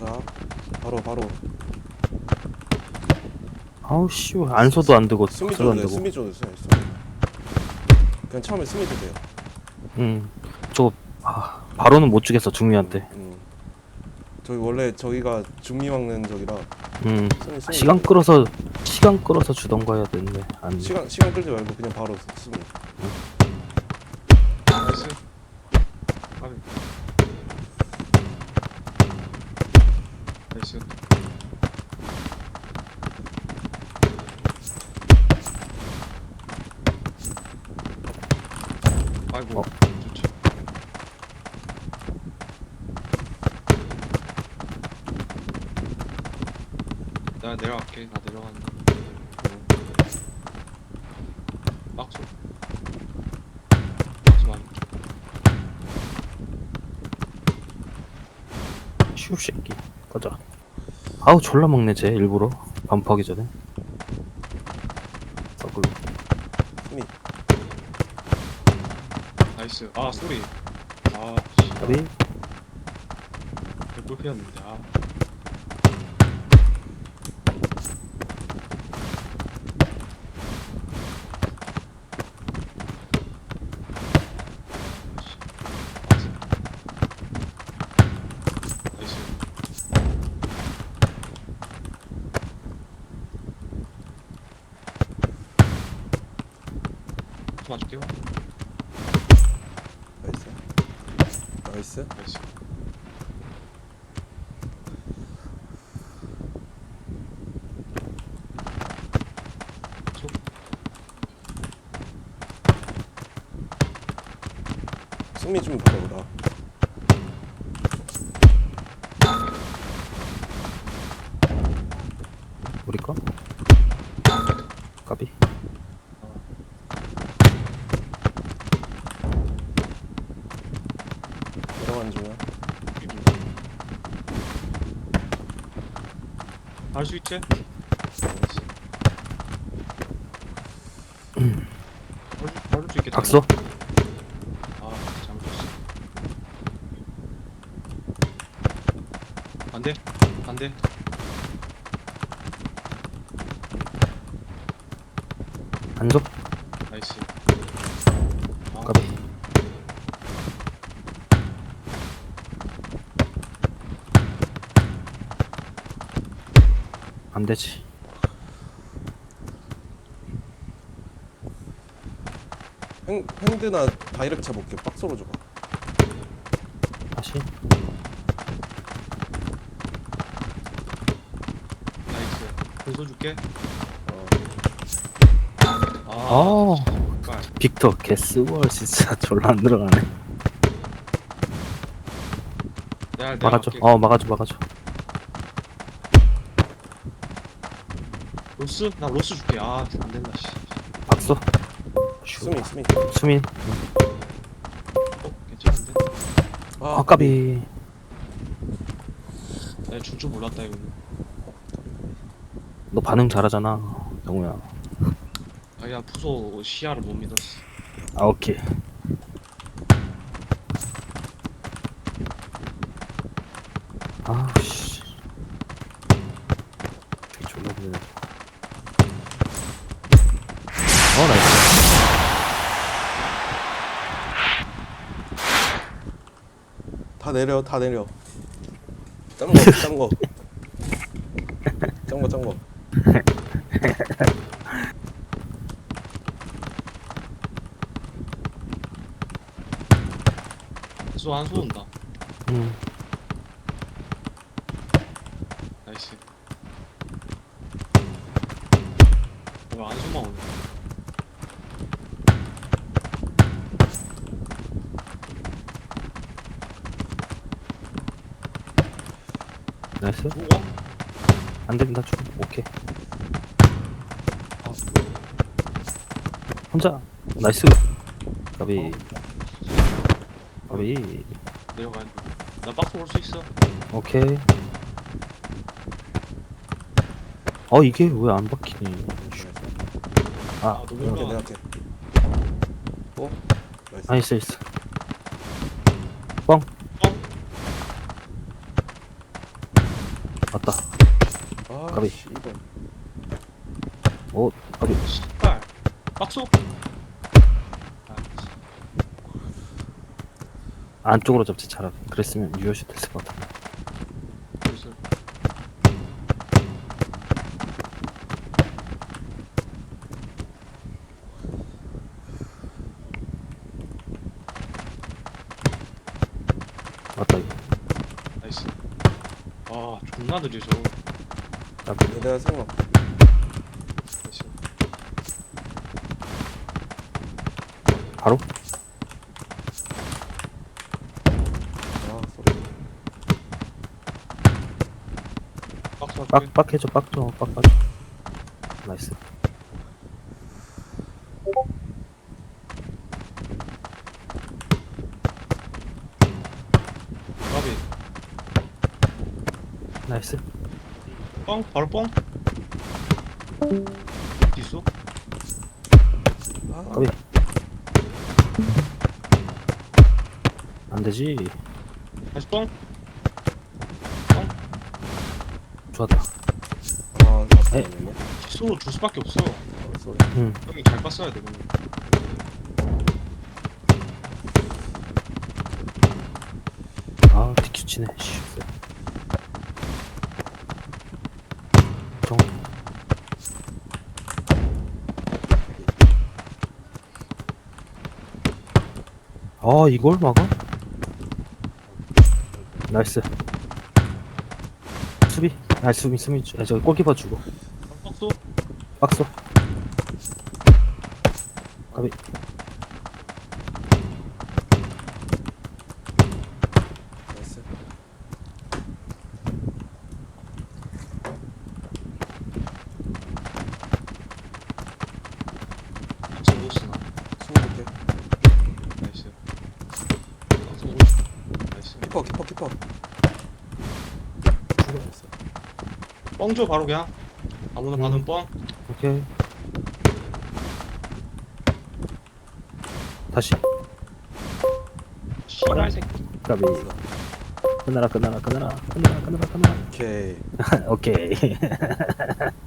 자 바로 바로 아우 씨안 써도 안 되고 스미 줘도 안 되고 스미 줘도 돼요 스미. 그냥 처음에 스미 줘도 돼요 응저 아, 바로는 못 주겠어 중미한테 음. 저희 원래 저희가 중미 막는 적이라 음 스미 스미 시간 끌어서 시간 끌어서 주던가 해야 되는데 안 돼. 시간 시간 끌지 말고 그냥 바로 스미 나이스 아니 나이스 아이고 어. 좋지 나 내려갈게 나 내려간다 박수 박수 많이 슈 새끼 가자. 아우 졸라 먹네 쟤 일부러. 반포하기 전에. 더블로. 스미 나이스. 아 소리. 아씨. 까비 불피였는데 아 나이스 좀 맞을게요 나이스. 나이스. 나이스. 쪽. 스미 좀 오라. 우리 거? 까비 내려가는 중이야 할수 있지? 바를 수 있겠다. 박수 아 잘못했어. 안 돼 안 돼. 안줘 나이스. 아, 까비 안 되지 핸, 핸드나 다이렉트 쳐볼게 박스로 줘봐 다시 나이스. 공소 줄게. 어. 아. 아. 빅터 개스월 진짜 졸라 안 들어가네 내가 막아줘 내려갈게. 어 막아줘 막아줘 로스 나 로스 줄게. 아 안 된다 씨. 박수 슈 스미 스미 수민 어 괜찮은데? 아 까비 내가 줄 줄 몰랐다 이거. 너 반응 잘하잖아 영우야 아 그냥 부서 시야를 못 믿었어. 아 오케이 아씨 되게 졸라 보네 어 나이스 다 내려 다 내려 짱거 짱거 짱거 짱거 수 안수 온다. 음 나이스. 왜 안수만 오네. 나이스 뭐가? 안 된다 좀 오케이 아, 혼자 나이스 까비 까비 내려가야 돼. 나 박스 올 수 있어. 오케이 어 이게 왜 안 박히니 아 아, 너무. 할게 어? 나이스 나이스 나이스 어? 맞다. 아. 씨발 오, 까비. 씨발 박수 아, 안쪽으로 잡지 차라리. 그랬으면 유효시 됐을 것 같아. 벌써 맞다, 이거. 나이스 생각 나이스 바로? 아 소리 할게 빡, 빡 해줘, 빡 줘, 빡, 빡. 나이스. 까비 나이스. 뻥 바로 뻥 있어 아 까비. 안 되지. 다시 뻥 좋았다. 아 에? 잠깐만요 줄 수밖에 없어 아, 소리 응. 형이 잘 봤어야 돼 근데. 아, DQ 치네. 씨. 아, 이걸 막아? 나이스. 수비. 아, 수비, 수비. 아, 저기 골키퍼 주고. 박수 박수. 가비. 나이스 박수 못쓰나 스무개 나이스 박수 못 나이스 키퍼 죽어졌어 뻥줘 바로 그냥 아무나 음. 받은 뻥 오케이. 다시. 씨발 새끼 가비. 끝나라, 끝나라, 끝나라, 끝나라, 끝나라, 끝나라. 오케이 오케이.